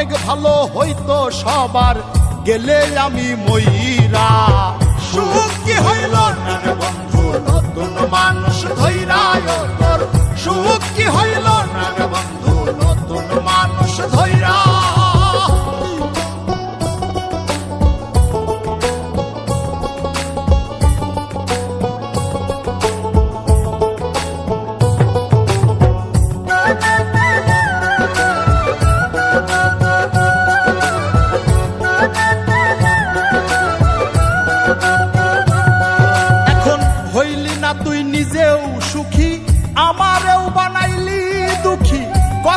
অনেক ভালো হইতো সবার গেলে আমি ময়রা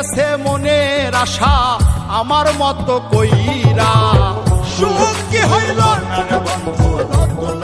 গেছে মনের আশা আমার মত কইরা। সুখ কি হইল? বন্ধু নতুন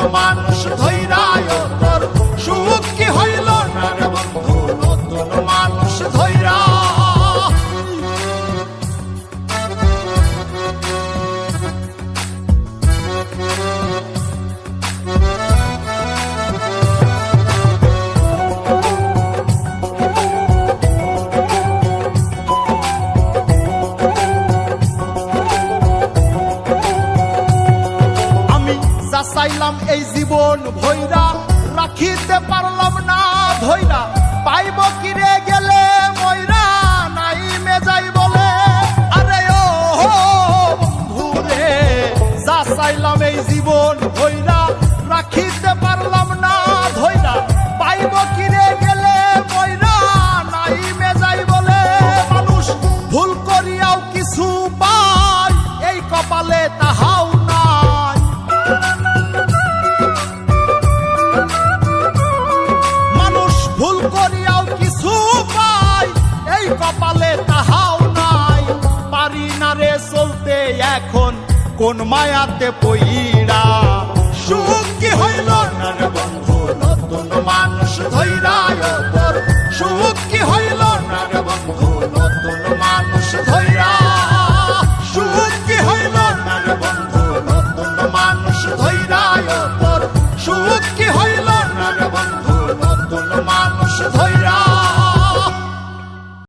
আমি চাইলাম এই জীবন ভৈরা রাখিতে পারলাম না ধৈরা পাইব কিরে কোন মায়াতে পইরা সুখ কি হইল না